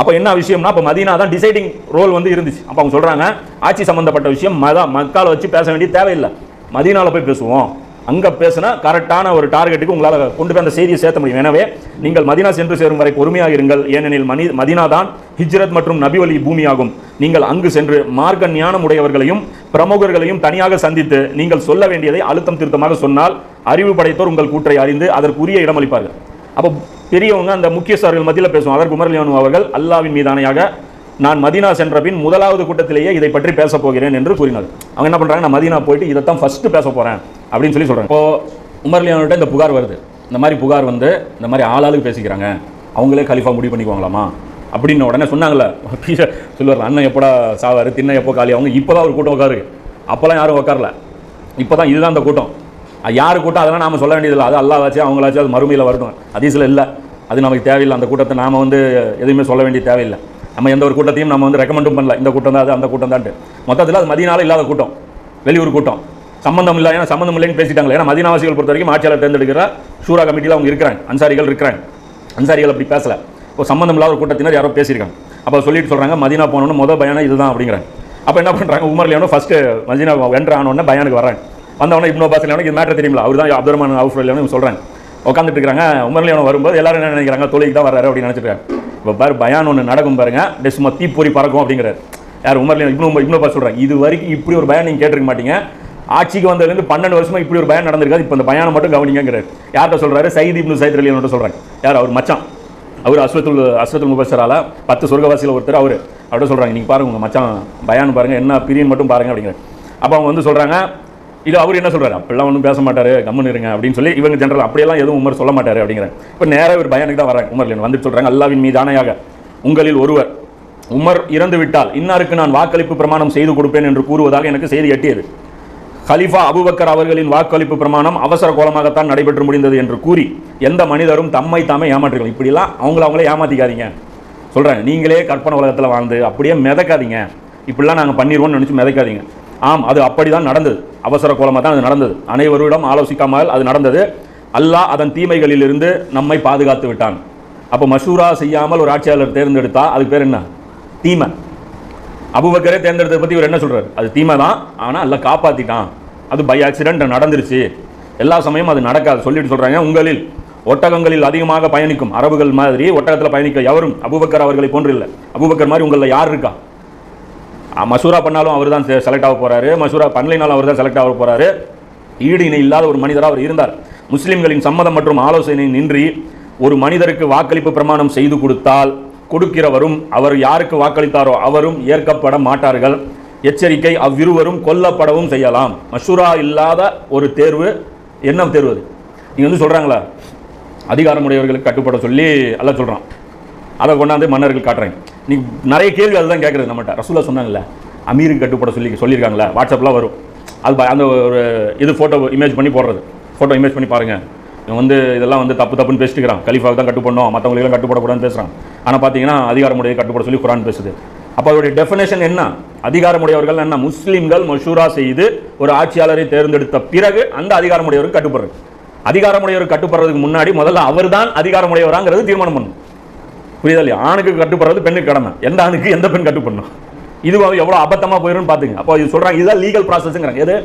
அப்போ என்ன விஷயம்னா அப்போ மதீனா தான் டிசைடிங் ரோல் வந்து இருந்துச்சு. அப்போ அவங்க சொல்கிறாங்க ஆட்சி சம்மந்தப்பட்ட விஷயம் மத மக்களை வச்சு பேச வேண்டிய தேவையில்லை. மதீனாவில் போய் பேசுவோம். அங்கே பேசினா கரெக்டான ஒரு டார்கெட்டுக்கு உங்களால் கொண்டு போய் அந்த செய்தியை சேர்த்த முடியும். எனவே நீங்கள் மதீனா சென்று சேரும் வரை பொறுமையாக இருங்கள். ஏனெனில் மனி மதீனா தான் ஹிஜ்ரத் மற்றும் நபிவலி பூமியாகும். நீங்கள் அங்கு சென்று மார்க்க ஞானம் உடையவர்களையும் பிரமுகர்களையும் தனியாக சந்தித்து நீங்கள் சொல்ல வேண்டியதை அழுத்தம் திருத்தமாக சொன்னால் அறிவு படைத்தோர் உங்கள் கூற்றை அறிந்து அதற்குரிய இடமளிப்பார்கள். அப்போ பெரியவங்க அந்த முக்கியஸ்தர்கள் மத்தியில் பேசுவோம் அதற்கு உமர்லியானு அவர்கள் அல்லாவின் மீதானையாக நான் மதீனா சென்ற பின் முதலாவது கூட்டத்திலேயே இதை பற்றி பேச போகிறேன் என்று கூறினார் அவங்க என்ன பண்ணுறாங்க நான் மதீனா போயிட்டு இதைத்தான் ஃபஸ்ட்டு பேச போகிறேன் அப்படின்னு சொல்லி சொல்கிறேன் இப்போ உமர்லியானுட்ட இந்த புகார் வருது. இந்த மாதிரி புகார் வந்து இந்த மாதிரி ஆளாளுக்கு பேசிக்கிறாங்க. அவங்களே கலிஃபா முடிவு பண்ணிக்குவாங்களாமா? அப்படின்னு உடனே சொன்னாங்களே சொல்லுவார் அண்ணன் எப்படா சாவார்? தின்ன எப்போ காலி? அவங்க இப்போ தான் ஒரு கூட்டம் உட்காரு அப்போல்லாம் யாரும் உட்காரல. இப்போதான் இதுதான் அந்த கூட்டம். யார் கூட்டம் அதெல்லாம் நாம் சொல்ல வேண்டியதில்லை. அது அல்லாவாச்சு அவங்களாச்சும் அது மறுமையில் வரட்டும். அதீசில் இல்லை. அது நமக்கு தேவையில்லை. அந்த கூட்டத்தை நாம் வந்து எதுவுமே சொல்ல வேண்டிய தேவையில்லை. நம்ம எந்த ஒரு கூட்டத்தையும் நம்ம வந்து ரெக்கமெண்டும் பண்ணல. இந்த கூட்டம் தான் அது அந்த கூட்டம் தான்ட்டு. மொத்தத்தில் அது மதியனால இல்லாத கூட்டம். வெளியூர் கூட்டம். சம்மந்தம் இல்லை ஏன்னா சம்மந்தம் இல்லைன்னு பேசிட்டாங்களே. ஏன்னா மதினாவாசிகள் பொறுத்த வரைக்கும் ஆட்சியாளர் தேர்ந்தெடுக்கிற ஷூரா கமிட்டியில் அவங்க இருக்கிறாங்க. அன்சாரிகள் இருக்கிறாங்க. அன்சாரிகள் அப்படி பேசலை. இப்போ சம்மந்தம் இல்லாத ஒரு கூட்டத்தினர் யாரோ பேசியிருக்காங்க. அப்போ சொல்லிட்டு சொல்கிறாங்க மதினா போனோன்னு முதல் பயானம் இதுதான் அப்படிங்கிறாங்க. அப்போ என்ன பண்ணுறாங்க உமர்லியானோ ஃபஸ்ட்டு மதினா என்ட்ரு ஆனோடனே பயானுக்கு வராங்க வந்தவொடனே இப்னோ பாஸ் இது மேட்டர் தெரியுமில்ல. அவர் தான் அப்துல் ரஹ்மான் அவுஃப் சொல்கிறாங்க உட்காந்துட்டு இருக்காங்க. உமர்லியானோ வரும்போது எல்லாரும் என்ன நினைக்கிறாங்க? தொழிலுக்கு தான் வர்றாரு அப்படின்னு நினச்சிருக்காங்க இப்போ பாரு பயான் ஒன்று நடக்கும் பாருங்க. அப்படியே சும்மா தீப்பொறி பறக்கும் அப்படிங்கிறார். யார்? உமர்லியானோ இப்னோ இப்னோ பாஸ் சொல்கிறாங்க இது வரைக்கும் இப்படி ஒரு பயான் நீங்கள் கேட்டிருக்க மாட்டீங்க. ஆட்சிக்கு வந்ததுலேருந்து பன்னெண்டு வருஷமா இப்படி ஒரு பயன் நடந்திருக்காது. இப்போ இந்த பயணம் மட்டும் கவனிங்கிறார் யார்கிட்ட சொல்கிறாரு சையத் இப்னு சைத் அலியானோட சொல்கிறாங்க யார்? அவர் மச்சான். அவர் அஸ்வத்துல் அஸ்வத்துல் முபசரால் பத்து சொர்க்கவாசியில் ஒருத்தர் அவர். அவர்கிட்ட சொல்கிறாங்க நீங்கள் பாருங்க உங்கள் மச்சான் பயான் பாருங்க. என்ன பிரியன் மட்டும் பாருங்க அப்படிங்கிற அப்போ அவங்க வந்து சொல்கிறாங்க இது அவர் என்ன சொல்கிறார் அப்படிலாம் ஒன்றும் பேச மாட்டார் கம்முன்னு இருங்க அப்படின்னு சொல்லி இவங்க ஜென்ரல் அப்படியெல்லாம் எதுவும் உமர் சொல்ல மாட்டார் அப்படிங்கிறாங்க இப்போ நேராக ஒரு பயானுக்கு தான் வராங்க உமர் வந்துட்டு சொல்கிறாங்க அல்லாவின் மீதானையாக உங்களில் ஒருவர் உமர் இறந்து விட்டால் இன்னாருக்கு நான் வாக்களிப்பு பிரமாணம் செய்து கொடுப்பேன் என்று கூறுவதாக எனக்கு செய்தி எட்டியது. கலிஃபா அபுபக்கர் அவர்களின் வாக்களிப்பு பிரமாணம் அவசர கோலமாகத்தான் நடைபெற்று முடிந்தது என்று கூறி எந்த மனிதரும் தம்மை தாமே ஏமாற்றுகள். இப்படிலாம் அவங்கள அவங்களே ஏமாத்திக்காதீங்க. சொல்கிறேன் நீங்களே கற்பனை உலகத்தில் வாழ்ந்து அப்படியே மிதக்காதீங்க. இப்படிலாம் நாங்கள் பண்ணிடுவோம்னு நினச்சி மிதக்காதீங்க. ஆம் அது அப்படிதான் நடந்தது. அவசர கோலமாக தான் அது நடந்தது. அனைவரிடம் ஆலோசிக்காமல் அது நடந்தது. அல்லாஹ் அதன் தீமைகளிலிருந்து நம்மை பாதுகாத்து விட்டான். அப்போ மஷூரா செய்யாமல் ஒரு ஆட்சியாளர் தேர்ந்தெடுத்தா அதுக்கு பேர் என்ன? தீமை. அபுபக்கரே தேர்ந்தெடுத்ததை பற்றி இவர் என்ன சொல்கிறார் அது தீமை தான். ஆனால் அல்ல காப்பாற்றிட்டான் அது பை ஆக்சிடென்ட் நடந்துருச்சு. எல்லா சமயமும் அது நடக்காது. சொல்லிட்டு சொல்கிறாங்க உங்களில் ஒட்டகங்களில் அதிகமாக பயணிக்கும் அரபுகள் மாதிரி ஒட்டகத்தில் பயணிக்க எவரும் அபுபக்கர் அவர்களை போன்று இல்லை அபுபக்கர் மாதிரி உங்களில் யார் இருக்கா? மசூரா பண்ணாலும் அவர் தான் செலக்ட் ஆக போறாரு. மசூரா பண்ணலைனாலும் அவர் தான் செலக்ட் ஆக போகிறாரு ஈடு இணை இல்லாத ஒரு மனிதராக அவர் இருந்தார். முஸ்லிம்களின் சம்மதம் மற்றும் ஆலோசனை நின்றி ஒரு மனிதருக்கு வாக்களிப்பு பிரமாணம் செய்து கொடுத்தால் கொடுக்கிறவரும் அவர் யாருக்கு வாக்களித்தாரோ அவரும் ஏற்கப்பட மாட்டார்கள். எச்சரிக்கை அவ்விருவரும் கொல்லப்படவும் செய்யலாம். மஷூரா இல்லாத ஒரு தேர்வு என்ன தேர்வு அது? நீங்கள் வந்து சொல்கிறாங்களா அதிகாரமுடையவர்களுக்கு கட்டுப்பட சொல்லி அல்ல சொல்கிறான் அதை கொண்டாந்து மன்னர்கள் காட்டுறாங்க. நீ நிறைய கேள்வி அதுதான் கேட்குறது நம்மகிட்ட. ரசூலா சொன்னாங்கல்ல அமீருக்கு கட்டுப்பட சொல்லி சொல்லியிருக்காங்களே வாட்ஸ்அப்லாம் வரும். அது அந்த ஒரு இது ஃபோட்டோ இமேஜ் பண்ணி போடுறது. ஃபோட்டோ இமேஜ் பண்ணி பாருங்க. இவன் வந்து இதெல்லாம் வந்து தப்பு தப்புன்னு பேசிட்டுக்கிறான். கலிஃபாவுக்கு தான் கட்டுப்படணும். மற்றவங்களுக்கெல்லாம் கட்டுப்படக்கூடாதுன்னு பேசுகிறான் ஆனால் பார்த்தீங்கன்னா அதிகாரமுடைய கட்டுப்பட சொல்லி குரான் பேசுது. அப்போ அதோடைய டெஃபினேஷன் என்ன? அதிகாரமுடையவர்கள் என்ன? முஸ்லீம்கள் மஷூரா செய்து ஒரு ஆட்சியாளரை தேர்ந்தெடுத்த பிறகு அந்த அதிகாரமுடையவருக்கு கட்டுப்படுறது. அதிகாரமுடையவருக்கு கட்டுப்படுறதுக்கு முன்னாடி முதல்ல அவர் தான் அதிகாரமுடையவராங்கிறது தீர்மானம் பண்ணணும். புரியுதா இல்லையா? ஆணுக்கு கட்டுப்படுறது பெண்ணுக்கு கடமை. எந்த ஆணுக்கு எந்த பெண் கட்டுப்படணும்? இது எவ்வளோ அபத்தமாக போயிடும்னு பார்த்துங்க அப்போ இது சொல்கிறாங்க இதுதான் லீகல் ப்ராசஸ்ங்கிறாங்க எது?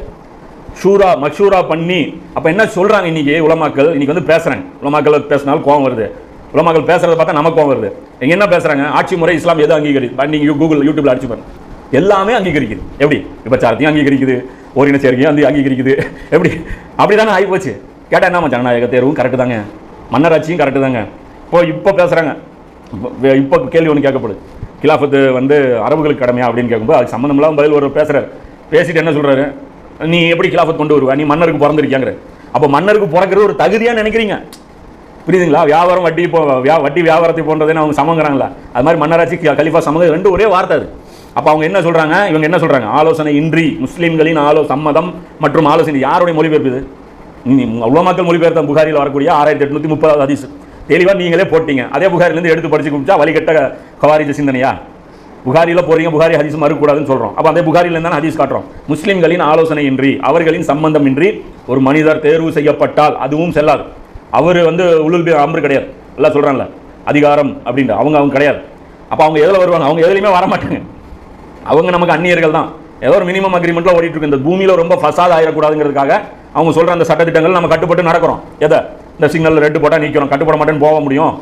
ஷூரா மஷூரா பண்ணி அப்போ என்ன சொல்கிறாங்க இன்றைக்கி உலமாக்கள்? இன்றைக்கி வந்து பேசுகிறாங்க உலமாக்கள் பேசினாலும் கோவம் வருது. உலமாக்கள் பேசுகிறத பார்த்தா நமக்கு கோவம் வருது. இங்கே என்ன பேசுகிறாங்க ஆட்சி முறை இஸ்லாம் எது அங்கீகரிக்குது நீங்கள் கூகுள் யூடியூப்பில் அடிச்சு பாருங்க. எல்லாமே அங்கீகரிக்குது. எப்படி? விபச்சாரத்தையும் அங்கீகரிக்குது. ஓரின சேர்க்கையும் வந்து அங்கீகரிக்குது. எப்படி? அப்படி தானே ஆகி போச்சு கேட்டால் என்ன ஜனநாயக தேர்வும் கரெக்டு தாங்க. மன்னராட்சியும் கரெக்டு தாங்க. இப்போ இப்போ பேசுகிறாங்க இப்போ- இப்போ கேள்வி ஒன்று கேட்கப்படுது கிலாஃபத்து வந்து அரபுகளுக்கு கடமையா அப்படின்னு கேட்கும்போது அதுக்கு சம்மந்தம்லாம் பதில் ஒரு பேசுகிறார் பேசிட்டு என்ன சொல்கிறாரு நீ எப்படி கிலாஃபத் கொண்டு வருவா? நீ மன்னருக்கு பிறந்திருக்கியாங்கிற. அப்போ மன்னருக்கு பிறக்கிறது ஒரு தகுதியாக நினைக்கிறீங்க. புரியுதுங்களா? வியாபாரம் வட்டி இப்போ வியா- வட்டி வியாபாரத்தை போன்றதுன்னு அவங்க சமங்கிறாங்களா? அது மாதிரி மன்னராட்சி கலிஃபா சமங்க ரெண்டு ஒரே வார்த்தை அது. அப்போ அவங்க என்ன சொல்கிறாங்க இவங்க என்ன சொல்கிறாங்க ஆலோசனை இன்றி முஸ்லீம்களின் ஆலோ சம்மதம் மற்றும் ஆலோசனை. யாருடைய மொழிபெயர்ப்பு இது? நீ அவ்வளோ மக்கள் மொழிபெயர்த்த புகாரியில் வரக்கூடிய ஆறாயிரத்தி எட்நூற்றி முப்பதாவது அதிசு தெளிவாக நீங்களே போட்டீங்க. அதே புகாரிலேருந்து எடுத்து படிச்சு குடிச்சா வழிகட்ட கவாரிஜ சிந்தனையா? புகாரியில் போகிறீங்க புகாரி ஹதீஸ் மறுக்கூடாதுன்னு சொல்கிறோம் அப்போ அதே புகாரியில் தான் ஹதீஸ் காட்டுறோம். முஸ்லீம்களின் ஆலோசனை இன்றி அவர்களின் சம்பந்தம் இன்றி ஒரு மனிதர் தேர்வு செய்யப்பட்டால் அதுவும் செல்லாது. அவர் வந்து உளுல் பி கிடையாது. எல்லாம் சொல்றாங்கல்ல அதிகாரம் அப்படின்ற அவங்க அவங்க கிடையாது. அப்போ அவங்க எதில் வருவாங்க? அவங்க எதுலையுமே வர மாட்டாங்க அவங்க நமக்கு அந்நியர்கள் தான். ஏதோ ஒரு மினிமம் அக்ரிமெண்ட்டில் ஓடிட்டு இருக்கு. இந்த பூமியில் ரொம்ப ஃபசாத் ஆயிடக்கூடாதுங்கிறதுக்காக அவங்க சொல்கிற அந்த சட்டத்திட்டங்கள் நம்ம கட்டுப்பட்டு நடக்கிறோம். எதை? இந்த சிக்னலில் ரெட்டு போட்டால் நிற்கிறோம் கட்டுப்பட மாட்டேன்னு போக முடியும்.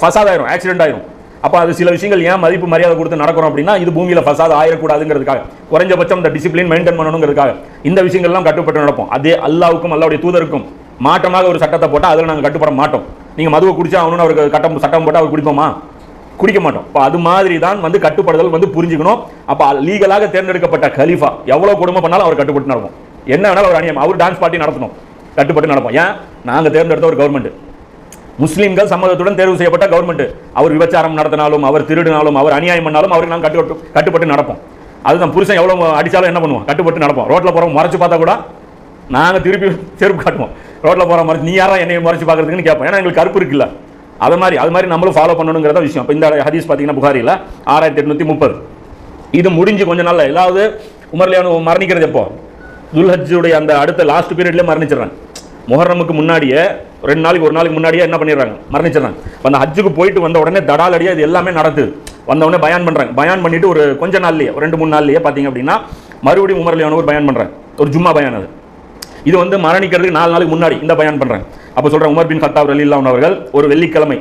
ஃபசாத் ஆயிரும் ஆக்சிடென்ட் ஆயிரும். அப்போ அது சில விஷயங்கள் ஏன் மதிப்பு மரியாதை கொடுத்து நடக்கிறோம் அப்படின்னா இது பூமியில் ஃபசாத் ஆயிடக்கூடாதுங்கிறதுக்காக குறைஞ்சபட்சம் இந்த டிசிப்ளின் மெயின்டைன் பண்ணணுங்கிறதுக்காக. இந்த விஷயங்கள்லாம் கட்டுப்பட்டு நடப்போம். அதே அல்லாவுக்கும் அல்லாவுடைய தூதருக்கும் மாற்றமாக ஒரு சட்டத்தை போட்டால் அதில் நாங்கள் கட்டுப்பட மாட்டோம். நீங்கள் மதுவை குடிச்சா அவனு அவருக்கு கட்டம் சட்டம் போட்டால் அவர் குடிப்போமா? குடிக்க மாட்டோம். இப்போ அது மாதிரி தான் வந்து கட்டுப்படுதல் வந்து புரிஞ்சுக்கணும். அப்போ லீகலாக தேர்ந்தெடுக்கப்பட்ட கலீஃபா எவ்வளோ கொடுமை பண்ணாலும் அவர் கட்டுப்பட்டு நடக்கும். என்ன வேணாலும் அவர் அணியம் அவர் டான்ஸ் பார்ட்டி நடத்தணும். கட்டுப்பட்டு நடப்போம். ஏன்? நாங்கள் தேர்ந்தெடுத்த ஒரு கவர்மெண்ட் முஸ்லீம்கள் சம்மதத்துடன் தேர்வு செய்யப்பட்ட கவர்மெண்ட் அவர் விபச்சாரம் நடத்தினாலும் அவர் திருடினாலும் அவர் அநியாயம் பண்ணாலும் அவருக்கு நாங்கள் கட்டுப்பட்டு கட்டுப்பட்டு நடப்போம். அதுதான் புருஷன் எவ்வளோ அடித்தாலும் என்ன பண்ணுவோம் கட்டுப்பட்டு நடப்போம். ரோட்டில் போகிறோம் மறைச்சு பார்த்தா கூட நாங்கள் திருப்பி செருப்பு காட்டுவோம். ரோட்டில் போகிற மறைச்சு நீ யாரா என்னை மறைச்சு பார்க்குறதுக்குன்னு கேட்போம். ஏன்னா எங்களுக்கு கருப்பு இருக்குல்ல. அது மாதிரி அது மாதிரி நம்மளும் ஃபாலோ பண்ணணுங்கிறத விஷயம். இப்போ இந்த ஹதீஸ் பார்த்தீங்கன்னா புகாரியில் ஆறாயிரத்தி எட்நூற்றி முப்பது. இது முடிஞ்சு கொஞ்ச நாளில் ஏதாவது உமர்லியானு மரணிக்கிறது எப்போ? துல்ஹஜுடைய அந்த அடுத்த லாஸ்ட் பீரியட்லேயே மரணிச்சிடறாங்க. முஹர்ரமுக்கு முன்னாடியே ரெண்டு நாளைக்கு ஒரு நாளைக்கு முன்னாடியே என்ன பண்ணிடுறாங்க? மரணிச்சிடுறாங்க. அந்த ஹஜ்ஜுக்கு போயிட்டு வந்த உடனே தடால் இது எல்லாமே நடக்குது. வந்தவுடனே பயான் பண்ணுறாங்க பயான் பண்ணிட்டு ஒரு கொஞ்ச நாள்லேயே ஒரு ரெண்டு மூணு நாள்லேயே பார்த்தீங்க அப்படின்னா மறுபடியும் உமர்லியான ஒரு பயன் பண்ணுறாங்க ஒரு ஜும்மா பயான் அது. இது வந்து மரணிக்கிறதுக்கு நாலு நாளுக்கு முன்னாடி இந்த பயன் பண்ணுறாங்க அப்போ சொல்கிறேன் உமர் பின் கத்தாப் ரலி அவர்கள் ஒரு வெள்ளிக்கிழமை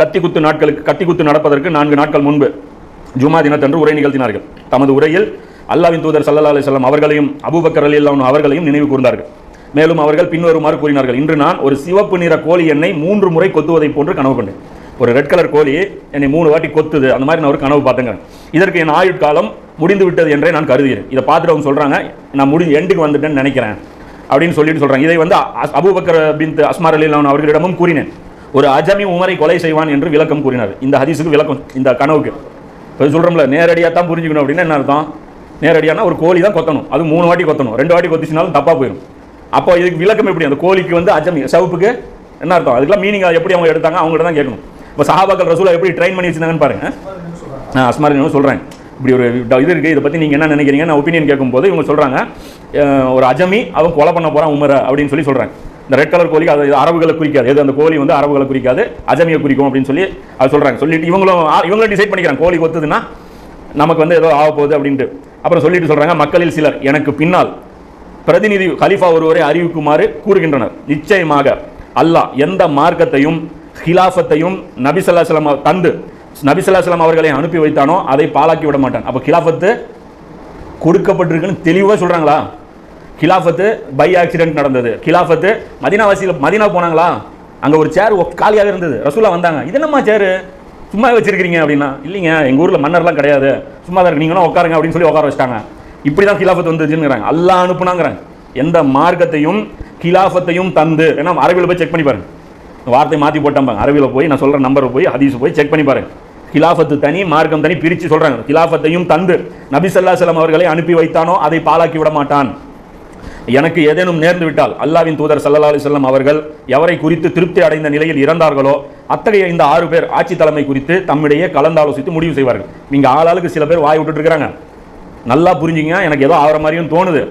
கத்தி குத்து நாட்களுக்கு கத்தி குத்து நடப்பதற்கு நான்கு நாட்கள் முன்பு ஜுமா தினத்தன்று உரை நிகழ்த்தினார்கள். தமது உரையில் அல்லாவின் தூதர் சல்லல்லா அலிஸ்லாம் அவர்களையும் அபுபக்கர் அலி அல்லாஹ் அவர்களையும் நினைவு கூர்ந்தார்கள். மேலும் அவர்கள் பின்வருமாறு கூறினார்கள் இன்று நான் ஒரு சிவப்பு நிற கோழி என்னை மூன்று முறை கொத்துவதைப் போன்று கனவு கொண்டேன். ஒரு ரெட் கலர் கோழி என்னை மூணு வாட்டி கொத்துது அந்த மாதிரி நான் ஒரு கனவு பார்த்தேங்க இதற்கு என் ஆயுட்காலம் முடிந்து விட்டது என்றே நான் கருதுகிறேன். இதை பார்த்துட்டு அவங்க சொல்கிறாங்க நான் முடிஞ்சு எண்டுக்கு வந்துட்டேன்னு நினைக்கிறேன். அப்படின்னு சொல்லிட்டு சொல்கிறாங்க இதை வந்து அஸ்- அபூபக்கர் பின் அஸ்மார் அலி அல்லாஹ் அவர்களிடமும் கூறினேன். ஒரு அஜமி உமரை கொலை செய்வான் என்று விளக்கம் கூறினார். இந்த ஹதீஸுக்கு விளக்கம் இந்த கனவுக்கு. இப்போ சொல்கிறோம்ல நேரடியாக தான் புரிஞ்சுக்கணும் அப்படின்னா என்ன அர்த்தம்? நேரடியான ஒரு கோழி தான் கொத்தணும். அது மூணு வாட்டி கொத்தணும். ரெண்டு வாட்டி கொத்திச்சினாலும் தப்பாக போயிடும் அப்போ இதுக்கு விளக்கம் எப்படி? அந்த கோழிக்கு வந்து அஜமி சவுப்புக்கு என்ன அர்த்தம்? அதுக்கெல்லாம் மீனிங் எப்படி அவங்க எடுத்தாங்க? அவங்கள்ட்ட தான் கேட்கணும். இப்போ சஹாபாக்கள் ரசூலா எப்படி ட்ரெயின் பண்ணி வச்சிருந்தாங்கன்னு பாருங்க. நான் அஸ்மாரின்னு சொல்கிறேன் இப்படி ஒரு இது இருக்குது இதை பற்றி நீங்கள் என்ன நினைக்கிறீங்க? நான் ஒப்பீனியன் கேட்கும்போது இவங்க சொல்கிறாங்க ஒரு அஜமி அவன் கொலை பண்ண போகிறான் உமரை அப்படின்னு சொல்லி சொல்கிறாங்க இந்த ரெட் கலர் கோழி அது அரபுகளை குறிக்காது. எது அந்த கோழி வந்து அரபுகளை குறிக்காது அஜமியை குறிக்கும் அப்படின்னு சொல்லி அது சொல்கிறாங்க சொல்லிட்டு இவங்களும் ஆ- இவங்களும் டிசைட் பண்ணிக்கிறாங்க. கோழி கொத்துதுன்னா நமக்கு வந்து ஏதோ ஆக போகுது அப்படின்ட்டு. அப்புறம் சொல்லிட்டு சொல்கிறாங்க மக்களில் சிலர் எனக்கு பின்னால். பிரதிநிதி ஹலீஃபா ஒருவரை அறிவிக்குமாறு கூறுகின்றனர். நிச்சயமாக அல்லாஹ் எந்த மார்க்கத்தையும் ஹிலாஃபத்தையும் நபிசல்லாஸ்லாம் தந்து நபிசல்லாஸ்லாம் அவர்களை அனுப்பி வைத்தானோ அதை பாழாக்கி விட மாட்டான். அப்போ கிலாஃபத்து கொடுக்கப்பட்டிருக்குன்னு தெளிவாக சொல்கிறாங்களா கிலாஃபத்து பை ஆக்சிடென்ட் நடந்தது. கிலாஃபத்து மதினாவாசியில் மதினா போனாங்களா? அங்கே ஒரு சேர் காலியாக இருந்தது. ரசூலா வந்தாங்க. இது என்னம்மா சேரு சும்மா வச்சிருக்கிறீங்க அப்படின்னா இல்லைங்க எங்கள் ஊரில் மன்னர்லாம் கிடையாது. சும்மா தான் இருக்கு. நீங்களும் உட்காருங்க அப்படின்னு சொல்லி உட்கார வச்சிட்டாங்க. இப்படி தான் கிலாஃபத் வந்துச்சுங்கிறாங்க அல்லா அனுப்புனாங்கிறாங்க. எந்த மார்க்கத்தையும் கிலாஃபத்தையும் தந்து ஏன்னா அரபியில் போய் செக் பண்ணி பாருங்க. வார்த்தை மாற்றி போட்டாம்பாங்க அரபியில் போய் நான் சொல்கிற நம்பர் போய் ஹதீஸ் போய் செக் பண்ணி பாருங்க. கிலாஃபத்து தனி மார்க்கம் தனி பிரித்து சொல்கிறாங்க கிலாஃபத்தையும் தந்து நபி சல்லா செல்லம் அவர்களை அனுப்பி வைத்தானோ அதை பாலாக்கி விட மாட்டான். எனக்கு ஏதேனும் நேர்ந்து விட்டால் அல்லாவின் தூதர் சல்லல்லா செல்லம் அவர்கள் எவரை குறித்து திருப்தி அடைந்த நிலையில் இறந்தார்களோ அத்தகைய இந்த ஆறு பேர் ஆட்சி தலைமை குறித்து தம்மிடையே கலந்தாலோசித்து முடிவு செய்வார்கள். நீங்கள் ஆளாளுக்கு சில பேர் வாய் விட்டுட்டு இருக்கிறாங்க. நல்லா புரிஞ்சுங்க எனக்கு ஏதோ ஆகிற மாதிரியும் தோணுது.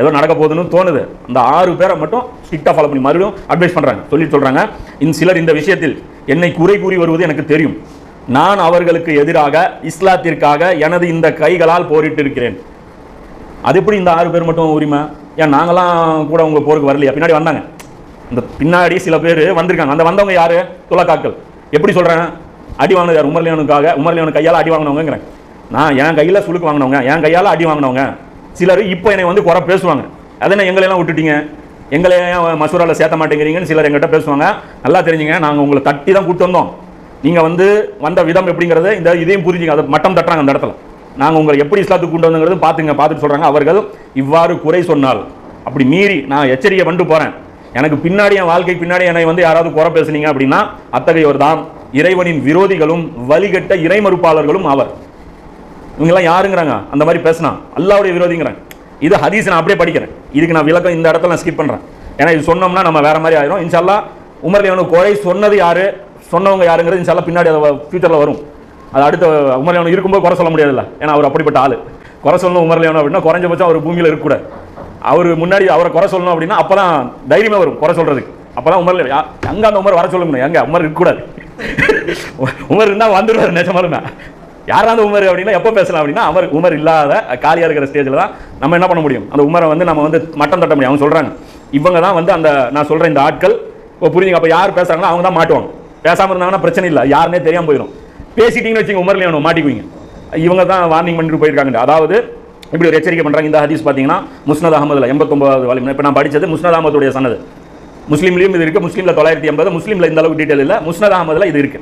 ஏதோ நடக்க போகுதுன்னு தோணுது. அந்த ஆறு பேரை மட்டும் ஸ்ட்ரிக்டாக ஃபாலோ பண்ணி மறுபடியும் அட்வைஸ் பண்ணுறாங்க சொல்லி சொல்கிறாங்க இந்த சிலர் இந்த விஷயத்தில் என்னை குறை கூறி வருவது எனக்கு தெரியும். நான் அவர்களுக்கு எதிராக இஸ்லாத்திற்காக எனது இந்த கைகளால் போரிட்டு இருக்கிறேன். அது எப்படி இந்த ஆறு பேர் மட்டும் உரிமை? ஏன் நாங்களாம் கூட உங்கள் போருக்கு வரலையா? பின்னாடி வந்தாங்க. இந்த பின்னாடி சில பேர் வந்திருக்காங்க. அந்த வந்தவங்க யார்? துலக்காக்கள். எப்படி சொல்கிறேன் அடி வாங்கினது யார்? உமர்லியனுக்காக உமர்லியனு கையால் அடி வாங்கினவங்கிறேன் நான் என் கையில் சுழுக்கு வாங்கினவங்க என் கையால் அடி வாங்கினவங்க. சிலர் இப்போ என்னை வந்து குறை பேசுவாங்க. அதனை எங்களையெல்லாம் விட்டுட்டீங்க? எங்களை ஏன் மசூராவில் சேர்த்த மாட்டேங்கிறீங்கன்னு சிலர் எங்கிட்ட பேசுவாங்க. நல்லா தெரிஞ்சுங்க நாங்கள் உங்களை தட்டி தான் கூப்பிட்டு வந்தோம். நீங்கள் வந்து வந்த விதம் எப்படிங்கிறத இந்த இதையும் புரிஞ்சுங்க. அதை மட்டம் தட்டுறாங்க அந்த இடத்துல. நாங்கள் உங்களை எப்படி இஸ்லாத்துக்கு கொண்டு வந்தோங்கிறது பார்த்துங்க பார்த்துட்டு சொல்கிறாங்க அவர்கள் இவ்வாறு குறை சொன்னால். அப்படி மீறி நான் எச்சரிக்கை பண்ணிட்டு போகிறேன் எனக்கு பின்னாடி என் வாழ்க்கை பின்னாடி என்னை வந்து யாராவது குறை பேசுனீங்க அப்படின்னா அத்தகையவர் தான் இறைவனின் விரோதிகளும் வழிகட்ட இறைமறுப்பாளர்களும் அவர். இவங்கெல்லாம் யாருங்கிறாங்க? அந்த மாதிரி பேசினா. அல்லாவுடைய விரோதிங்கிறாங்க. இது ஹதீஸ் நான் அப்படியே படிக்கிறேன். இதுக்கு நான் விளக்கம் இந்த இடத்துல நான் ஸ்கிப் பண்ணுறேன் ஏன்னா இது சொன்னோம்னா நம்ம வேற மாதிரி ஆயிரும். இன்ஷால்லா உமர் குறை சொன்னது யாரு? சொன்னவங்க யாருங்கிறது இன்ஷால்லா பின்னாடி அதை ஃபியூச்சரில் வரும். அது அடுத்த உமர்லேவன் இருக்கும்போது குறை சொல்ல முடியாதுல்ல. ஏன்னா அவர் அப்படிப்பட்ட ஆள். குறை சொல்லணும் உமர்லேவன் அப்படின்னா குறைஞ்சபட்சம் அவர் பூமியில் இருக்கக்கூடாது அவர் முன்னாடி அவரை குறை சொல்லணும் அப்படின்னா அப்பதான் தைரியமே வரும் குறை சொல்றதுக்கு. அப்போதான் உமர் யா- எங்க அந்த உமர் வர சொல்லணும் எங்க? உமர் இருக்கக்கூடாது. உமர் இருந்தால் வந்துடுவார் நிஜமாலுமே. யாராவது உமர் அப்படின்னா எப்போ பேசலாம் அப்படின்னா அவர் உமர் இல்லாத காலியாக இருக்கிற ஸ்டேஜில் தான் நம்ம என்ன பண்ண முடியும்? அந்த உமரை வந்து நம்ம வந்து மட்டம் தட்ட முடியும். அவங்க சொல்றாங்க. இவங்க தான் வந்து அந்த நான் சொல்கிறேன் இந்த ஆட்கள் இப்போ புரிஞ்சுங்க அப்போ யார் பேசுறாங்களோ அவங்க தான் மாட்டுவாங்க. பேசாமல் இருந்தாங்கன்னா பிரச்சனை இல்லை. யாருன்னே தெரியாமல் போயிடும் பேசிட்டீங்கன்னு வச்சுங்க உமர்ல வேணும் மாட்டிக்குவீங்க. இவங்க தான் வார்னிங் பண்ணிட்டு போயிருக்காங்க அதாவது இப்படி ஒரு எச்சரிக்கை பண்றாங்க இந்த ஹதீஸ் பார்த்தீங்கன்னா முஸ்னத் அகமதுல எண்பத்தொன்பதாவது வாலிம் இப்போ நான் படிச்சது முஸ்னத் அகமதுடைய சனது. முஸ்லீம்லையும் இது இருக்கு முஸ்லீம்ல தொள்ளாயிரத்தி எண்பது முஸ்லீம்ல இந்த அளவுக்கு டீட்டெயில் இல்லை முஸ்னத் அகமதுல இது இருக்கு.